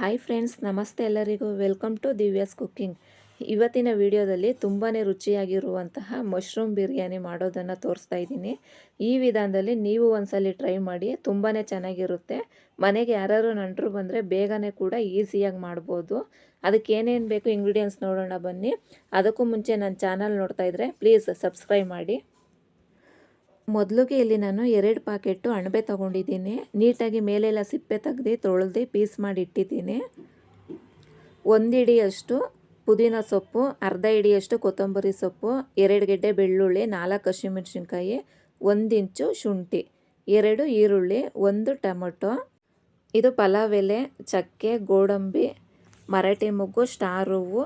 Hi friends ನಮಸ್ತೆ ಎಲ್ಲರಿಗೂ. Welcome to Divya's cooking ಇವತ್ತಿನ ವಿಡಿಯೋದಲ್ಲಿ ತುಂಬಾ ರುಚಿಯಾಗಿರುವಂತಹ ಮಶ್ರೂಮ್ ಬಿರಿಯಾನಿ ಮಾಡೋದನ್ನು ತೋರಿಸ್ತಾ ಇದ್ದೀನಿ. ಈ ವಿಧಾನದಲ್ಲಿ ನೀವು ಒಂದ್ಸಲಿ ಟ್ರೈ ಮಾಡಿ ತುಂಬಾ ಚೆನ್ನಾಗಿರುತ್ತೆ. ಮನೆಗೆ ಯಾರು ನಂಟರು ಬಂದರೆ ಬೇಗನೆ ಕೂಡ ಈಸಿಯಾಗಿ ಮಾಡ್ಬೋದು. ಅದಕ್ಕೆ ಏನೇನು ಬೇಕು ಇಂಗ್ರೀಡಿಯೆಂಟ್ಸ್ ನೋಡೋಣ ಬನ್ನಿ. ಅದಕ್ಕೂ ಮುಂಚೆ ನನ್ನ ಚಾನಲ್ ನೋಡ್ತಾ ಇದ್ದರೆ ಪ್ಲೀಸ್ ಸಬ್ಸ್ಕ್ರೈಬ್ ಮಾಡಿ. ಮೊದಲಿಗೆ ಇಲ್ಲಿ ನಾನು ಎರಡು ಪಾಕೆಟ್ಟು ಅಣಬೆ ತೊಗೊಂಡಿದ್ದೀನಿ. ನೀಟಾಗಿ ಮೇಲೆಲ್ಲ ಸಿಪ್ಪೆ ತೆಗ್ದು ತೊಳೆದು ಪೀಸ್ ಮಾಡಿ ಇಟ್ಟಿದ್ದೀನಿ. ಒಂದು ಹಿಡಿಯಷ್ಟು ಪುದೀನ ಸೊಪ್ಪು, ಅರ್ಧ ಹಿಡಿಯಷ್ಟು ಕೊತ್ತಂಬರಿ ಸೊಪ್ಪು, ಎರಡು ಗೆಡ್ಡೆ ಬೆಳ್ಳುಳ್ಳಿ, ನಾಲ್ಕು ಹಸಿಮೆಣ್ಸಿನ್ಕಾಯಿ, ಒಂದು ಇಂಚು ಶುಂಠಿ, ಎರಡು ಈರುಳ್ಳಿ, ಒಂದು ಟೊಮೊಟೊ, ಇದು ಪಲಾವ್ ಎಲೆ, ಚಕ್ಕೆ, ಗೋಡಂಬಿ, ಮರಾಠಿ ಮೊಗ್ಗು, ಸ್ಟಾರ್ ಹೂವು,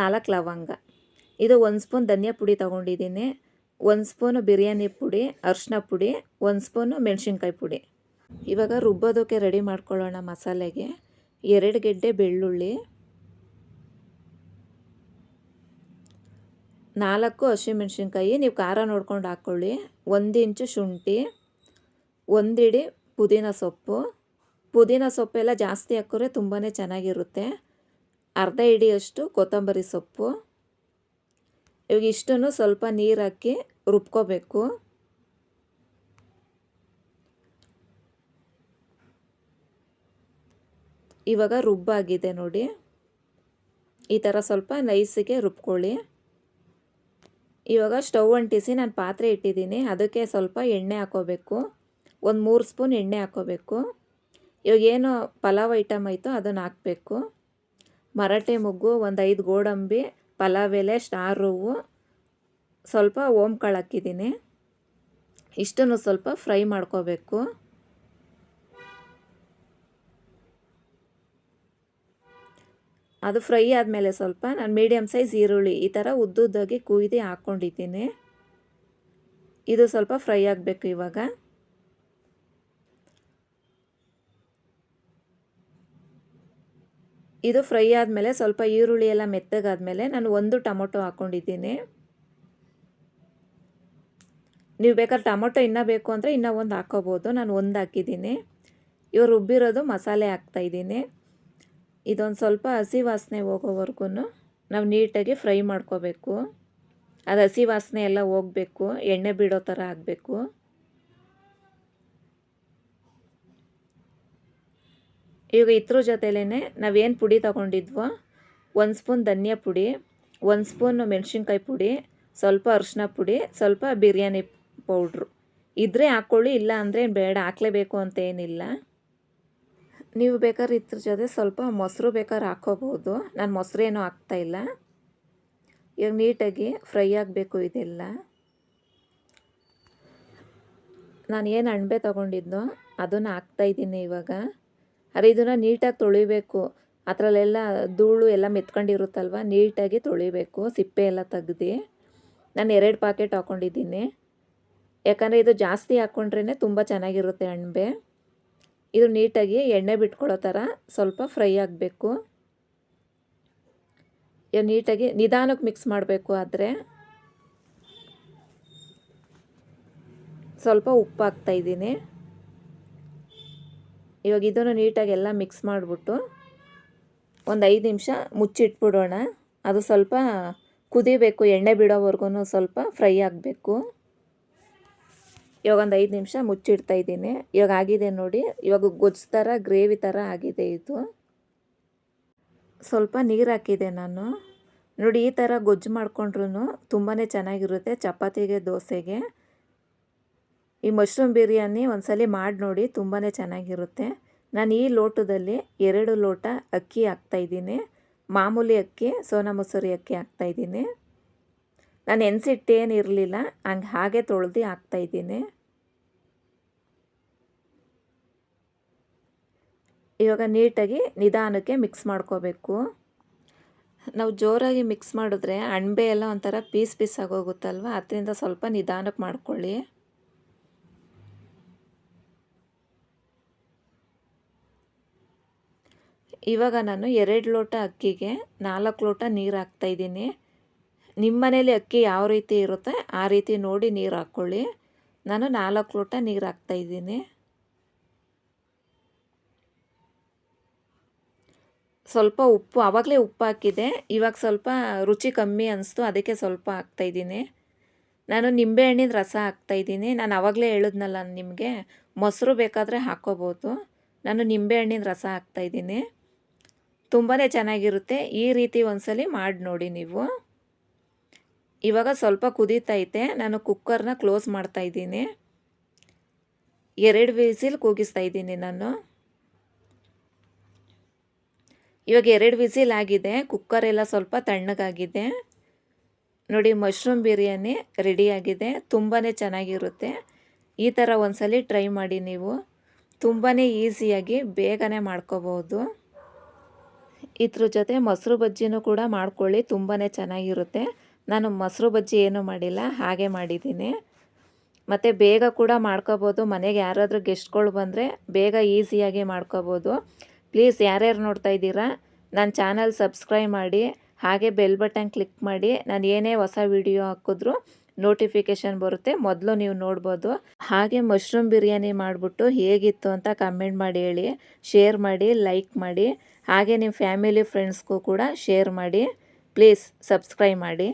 ನಾಲ್ಕು ಲವಂಗ. ಇದು ಒಂದು ಸ್ಪೂನ್ ಧನಿಯಾ ಪುಡಿ ತೊಗೊಂಡಿದ್ದೀನಿ. ಒಂದು ಸ್ಪೂನು ಬಿರಿಯಾನಿ ಪುಡಿ, ಅರಿಶಿನ ಪುಡಿ, ಒಂದು ಸ್ಪೂನು ಮೆಣಸಿನ್ಕಾಯಿ ಪುಡಿ. ಇವಾಗ ರುಬ್ಬೋದಕ್ಕೆ ರೆಡಿ ಮಾಡ್ಕೊಳ್ಳೋಣ ಮಸಾಲೆಗೆ. ಎರಡು ಗೆಡ್ಡೆ ಬೆಳ್ಳುಳ್ಳಿ. ನಾಲ್ಕು ಹಸಿಮೆಣ್ಸಿನ್ಕಾಯಿ ನೀವು ಖಾರ ನೋಡ್ಕೊಂಡು ಹಾಕ್ಕೊಳ್ಳಿ. ಒಂದು ಇಂಚು ಶುಂಠಿ ಒಂದಿಡಿ ಪುದೀನ ಸೊಪ್ಪು. ಪುದೀನ ಸೊಪ್ಪೆಲ್ಲ ಜಾಸ್ತಿ ಹಾಕಿದ್ರೆ ತುಂಬಾ ಚೆನ್ನಾಗಿರುತ್ತೆ. ಅರ್ಧ ಇಡಿಯಷ್ಟು ಕೊತ್ತಂಬರಿ ಸೊಪ್ಪು. ಇವಾಗ ಇಷ್ಟನ್ನು ಸ್ವಲ್ಪ ನೀರು ಹಾಕಿ ರುಬ್ಕೋಬೇಕು. ಇವಾಗ ರುಬ್ಬಾಗಿದೆ ನೋಡಿ. ಈ ಥರ ಸ್ವಲ್ಪ ನೈಸಿಗೆ ರುಬ್ಕೊಳ್ಳಿ. ಇವಾಗ ಸ್ಟವ್ ಅಂಟಿಸಿ ನಾನು ಪಾತ್ರೆ ಇಟ್ಟಿದ್ದೀನಿ. ಅದಕ್ಕೆ ಸ್ವಲ್ಪ ಎಣ್ಣೆ ಹಾಕೋಬೇಕು. ಒಂದು ಮೂರು ಸ್ಪೂನ್ ಎಣ್ಣೆ ಹಾಕೋಬೇಕು. ಇವಾಗ ಏನು ಪಲಾವ್ ಐಟಮ್ ಆಯಿತು ಅದನ್ನು ಹಾಕಬೇಕು. ಮರಾಠೆ ಮೊಗ್ಗು ಒಂದು ಐದು ಗೋಡಂಬಿ ಪಲಾವ್ ಎಲೆ ಸ್ಟಾರ್ ಹೂವು ಸ್ವಲ್ಪ ಓಮ್ ಕಾಳು ಹಾಕಿದ್ದೀನಿ ಇಷ್ಟನ್ನು ಸ್ವಲ್ಪ ಫ್ರೈ ಮಾಡ್ಕೋಬೇಕು. ಅದು ಫ್ರೈ ಆದಮೇಲೆ ಸ್ವಲ್ಪ ನಾನು ಮೀಡಿಯಮ್ ಸೈಜ್ ಈರುಳ್ಳಿ ಈ ಥರ ಉದ್ದುದ್ದಾಗಿ ಕುಯ್ದು ಹಾಕ್ಕೊಂಡಿದ್ದೀನಿ. ಇದು ಸ್ವಲ್ಪ ಫ್ರೈ ಆಗಬೇಕು ಇವಾಗ. ಇದು ಫ್ರೈ ಆದಮೇಲೆ ಸ್ವಲ್ಪ ಈರುಳ್ಳಿ ಎಲ್ಲ ಮೆತ್ತಗಾದಮೇಲೆ ನಾನು ಒಂದು ಟೊಮೊಟೊ ಹಾಕ್ಕೊಂಡಿದ್ದೀನಿ ನೀವು ಬೇಕಾದ್ರೆ ಟೊಮೊಟೊ ಇನ್ನೂ ಬೇಕು ಅಂದರೆ ಇನ್ನೂ ಒಂದು ಹಾಕ್ಕೋಬೋದು ನಾನು ಒಂದು ಹಾಕಿದ್ದೀನಿ. ಇವ್ರು ರುಬ್ಬಿರೋದು ಮಸಾಲೆ ಹಾಕ್ತಾಯಿದ್ದೀನಿ ಇದೊಂದು ಸ್ವಲ್ಪ ಹಸಿ ವಾಸನೆ ಹೋಗೋವರೆಗೂ ನಾವು ನೀಟಾಗಿ ಫ್ರೈ ಮಾಡ್ಕೋಬೇಕು. ಅದು ಹಸಿ ವಾಸನೆ ಎಲ್ಲ ಹೋಗಬೇಕು. ಎಣ್ಣೆ ಬಿಡೋ ಥರ ಆಗಬೇಕು. ಈಗ ಇದ್ರ ಜೊತೆಲೇ ನಾವೇನು ಪುಡಿ ತೊಗೊಂಡಿದ್ವೋ, ಒಂದು ಸ್ಪೂನ್ ಧನಿಯಾ ಪುಡಿ, ಒಂದು ಸ್ಪೂನ್ ಮೆಣಸಿನ್ಕಾಯಿ ಪುಡಿ, ಸ್ವಲ್ಪ ಅರಿಶಿನ ಪುಡಿ, ಸ್ವಲ್ಪ ಬಿರಿಯಾನಿ ಪೌಡ್ರು. ಇದ್ರೆ ಹಾಕ್ಕೊಳ್ಳಿ ಇಲ್ಲ ಅಂದರೆ ಬೇಡ, ಹಾಕ್ಲೇಬೇಕು ಅಂತ ಏನಿಲ್ಲ. ನೀವು ಬೇಕಾದ್ರೆ ಇದ್ರ ಜೊತೆ ಸ್ವಲ್ಪ ಮೊಸರು ಬೇಕಾದ್ರೆ ಹಾಕ್ಕೋಬೋದು. ನಾನು ಮೊಸರೇನು ಹಾಕ್ತಾಯಿಲ್ಲ ಇವಾಗ ನೀಟಾಗಿ ಫ್ರೈ ಆಗಬೇಕು ಇದೆಲ್ಲ. ನಾನು ಏನು ಅಣಬೆ ತೊಗೊಂಡಿದ್ದೋ ಅದನ್ನು ಹಾಕ್ತಾಯಿದ್ದೀನಿ ಇವಾಗ. ಅರೆ, ಇದನ್ನು ನೀಟಾಗಿ ತೊಳಿಬೇಕು. ಅದರಲ್ಲೆಲ್ಲ ಧೂಳು ಎಲ್ಲ ಮೆತ್ಕೊಂಡಿರುತ್ತಲ್ವ, ನೀಟಾಗಿ ತೊಳಿಬೇಕು, ಸಿಪ್ಪೆ ಎಲ್ಲ ತೆಗ್ದು. ನಾನು ಎರಡು ಪಾಕೆಟ್ ಹಾಕ್ಕೊಂಡಿದ್ದೀನಿ ಯಾಕಂದರೆ ಇದು ಜಾಸ್ತಿ ಹಾಕ್ಕೊಂಡ್ರೇ ತುಂಬ ಚೆನ್ನಾಗಿರುತ್ತೆ ಅಣಬೆ ಇದು ನೀಟಾಗಿ ಎಣ್ಣೆ ಬಿಟ್ಕೊಳ್ಳೋ ಥರ ಸ್ವಲ್ಪ ಫ್ರೈ ಆಗಬೇಕು. ನೀಟಾಗಿ ನಿಧಾನಕ್ಕೆ ಮಿಕ್ಸ್ ಮಾಡಬೇಕು ಆದರೆ. ಸ್ವಲ್ಪ ಉಪ್ಪು ಹಾಕ್ತಾಯಿದ್ದೀನಿ ಇವಾಗ ಇದನ್ನು ನೀಟಾಗಿ ಎಲ್ಲ ಮಿಕ್ಸ್ ಮಾಡಿಬಿಟ್ಟು ಒಂದು ಐದು ನಿಮಿಷ ಮುಚ್ಚಿಟ್ಬಿಡೋಣ. ಅದು ಸ್ವಲ್ಪ ಕುದಿಬೇಕು, ಎಣ್ಣೆ ಬಿಡೋವರೆಗೂ ಸ್ವಲ್ಪ ಫ್ರೈ ಆಗಬೇಕು. ಇವಾಗ ಒಂದು ಐದು ನಿಮಿಷ ಮುಚ್ಚಿಡ್ತಾ ಇದ್ದೀನಿ. ಇವಾಗ ಆಗಿದೆ ನೋಡಿ, ಇವಾಗ ಗೊಜ್ಜು ಥರ, ಗ್ರೇವಿ ಥರ ಆಗಿದೆ ಇದು. ಸ್ವಲ್ಪ ನೀರು ಹಾಕಿದೆ ನಾನು. ನೋಡಿ, ಈ ಥರ ಗೊಜ್ಜು ಮಾಡ್ಕೊಂಡ್ರೂ ತುಂಬಾ ಚೆನ್ನಾಗಿರುತ್ತೆ ಚಪಾತಿಗೆ, ದೋಸೆಗೆ. ಈ ಮಶ್ರೂಮ್ ಬಿರಿಯಾನಿ ಒಂದ್ಸಲಿ ಮಾಡಿ ನೋಡಿ ತುಂಬಾ ಚೆನ್ನಾಗಿರುತ್ತೆ. ನಾನು ಈ ಲೋಟದಲ್ಲಿ ಎರಡು ಲೋಟ ಅಕ್ಕಿ ಹಾಕ್ತಾಯಿದ್ದೀನಿ ಮಾಮೂಲಿ ಅಕ್ಕಿ, ಸೋನಾ ಮಸೂರಿ ಅಕ್ಕಿ ಹಾಕ್ತಾಯಿದ್ದೀನಿ ನಾನು ಎನ್ಸಿಟ್ಟೇನು ಇರಲಿಲ್ಲ, ಹಂಗೆ ಹಾಗೆ ತೊಳೆದು ಹಾಕ್ತಾಯಿದ್ದೀನಿ ಇವಾಗ ನೀಟಾಗಿ ನಿಧಾನಕ್ಕೆ ಮಿಕ್ಸ್ ಮಾಡ್ಕೋಬೇಕು. ನಾವು ಜೋರಾಗಿ ಮಿಕ್ಸ್ ಮಾಡಿದ್ರೆ ಅಣಬೆ ಎಲ್ಲ ಒಂಥರ ಪೀಸ್ ಪೀಸ್ ಆಗೋಗುತ್ತಲ್ವ? ಅದರಿಂದ ಸ್ವಲ್ಪ ನಿಧಾನಕ್ಕೆ ಮಾಡ್ಕೊಳ್ಳಿ. ಇವಾಗ ನಾನು ಎರಡು ಲೋಟ ಅಕ್ಕಿಗೆ ನಾಲ್ಕು ಲೋಟ ನೀರು ಹಾಕ್ತಾಯಿದ್ದೀನಿ ನಿಮ್ಮ ಮನೇಲಿ ಅಕ್ಕಿ ಯಾವ ರೀತಿ ಇರುತ್ತೆ ಆ ರೀತಿ ನೋಡಿ ನೀರು ಹಾಕ್ಕೊಳ್ಳಿ ನಾನು ನಾಲ್ಕು ಲೋಟ ನೀರು ಹಾಕ್ತಾಯಿದ್ದೀನಿ ಸ್ವಲ್ಪ ಉಪ್ಪು, ಆವಾಗಲೇ ಉಪ್ಪು ಹಾಕಿದೆ. ಇವಾಗ ಸ್ವಲ್ಪ ರುಚಿ ಕಮ್ಮಿ ಅನಿಸ್ತು, ಅದಕ್ಕೆ ಸ್ವಲ್ಪ ಹಾಕ್ತಾಯಿದ್ದೀನಿ ನಾನು ನಿಂಬೆಹಣ್ಣಿನ ರಸ ಹಾಕ್ತಾಯಿದ್ದೀನಿ ನಾನು ಆವಾಗಲೇ ಹೇಳಿದ್ನಲ್ಲ ನಿಮಗೆ, ಮೊಸರು ಬೇಕಾದರೆ ಹಾಕ್ಕೋಬೋದು ನಾನು ನಿಂಬೆಹಣ್ಣಿನ ರಸ ಹಾಕ್ತಾಯಿದ್ದೀನಿ ತುಂಬಾ ಚೆನ್ನಾಗಿರುತ್ತೆ. ಈ ರೀತಿ ಒಂದ್ಸಲಿ ಮಾಡಿ ನೋಡಿ ನೀವು. ಇವಾಗ ಸ್ವಲ್ಪ ಕುದೀತೈತೆ ನಾನು ಕುಕ್ಕರ್ನ ಕ್ಲೋಸ್ ಮಾಡ್ತಾ ಇದ್ದೀನಿ. ಎರಡು ವಿಸಿಲ್ ಕೂಗಿಸ್ತಾ ಇದ್ದೀನಿ ನಾನು. ಇವಾಗ ಎರಡು ವಿಸಿಲ್ ಆಗಿದೆ. ಕುಕ್ಕರ್ ಎಲ್ಲ ಸ್ವಲ್ಪ ತಣ್ಣಗಾಗಿದೆ. ನೋಡಿ, ಮಶ್ರೂಮ್ ಬಿರಿಯಾನಿ ರೆಡಿಯಾಗಿದೆ ತುಂಬಾ ಚೆನ್ನಾಗಿರುತ್ತೆ. ಈ ಥರ ಒಂದ್ಸಲಿ ಟ್ರೈ ಮಾಡಿ ನೀವು. ತುಂಬಾ ಈಸಿಯಾಗಿ ಬೇಗನೆ ಮಾಡ್ಕೋಬೋದು ಇದ್ರ ಜೊತೆ ಮೊಸರು ಬಜ್ಜಿನೂ ಕೂಡ ಮಾಡ್ಕೊಳ್ಳಿ ತುಂಬಾ ಚೆನ್ನಾಗಿರುತ್ತೆ. ನಾನು ಮೊಸರು ಬಜ್ಜಿ ಏನೂ ಮಾಡಿಲ್ಲ, ಹಾಗೆ ಮಾಡಿದ್ದೀನಿ. ಮತ್ತು ಬೇಗ ಕೂಡ ಮಾಡ್ಕೋಬೋದು, ಮನೆಗೆ ಯಾರಾದರೂ ಗೆಸ್ಟ್ಗಳು ಬಂದರೆ ಬೇಗ ಈಸಿಯಾಗಿ ಮಾಡ್ಕೋಬೋದು. ಪ್ಲೀಸ್ ಯಾರ್ಯಾರು ನೋಡ್ತಾ ಇದ್ದೀರಾ, ನನ್ನ ಚಾನಲ್ ಸಬ್ಸ್ಕ್ರೈಬ್ ಮಾಡಿ, ಹಾಗೆ ಬೆಲ್ ಬಟನ್ ಕ್ಲಿಕ್ ಮಾಡಿ, ನಾನು ಏನೇ ಹೊಸ ವಿಡಿಯೋ ಹಾಕಿದ್ರು ನೋಟಿಫಿಕೇಷನ್ ಬರುತ್ತೆ, ಮೊದಲು ನೀವು ನೋಡ್ಬೋದು. ಹಾಗೆ ಮಶ್ರೂಮ್ ಬಿರಿಯಾನಿ ಮಾಡಿಬಿಟ್ಟು ಹೇಗಿತ್ತು ಅಂತ ಕಮೆಂಟ್ ಮಾಡಿ ಹೇಳಿ, ಶೇರ್ ಮಾಡಿ, ಲೈಕ್ ಮಾಡಿ. ಹಾಗೆ ನಿಮ್ಮ ಫ್ಯಾಮಿಲಿ ಫ್ರೆಂಡ್ಸ್ಗೂ ಕೂಡ ಶೇರ್ ಮಾಡಿ ಪ್ಲೀಸ್ ಸಬ್ಸ್ಕ್ರೈಬ್ ಮಾಡಿ.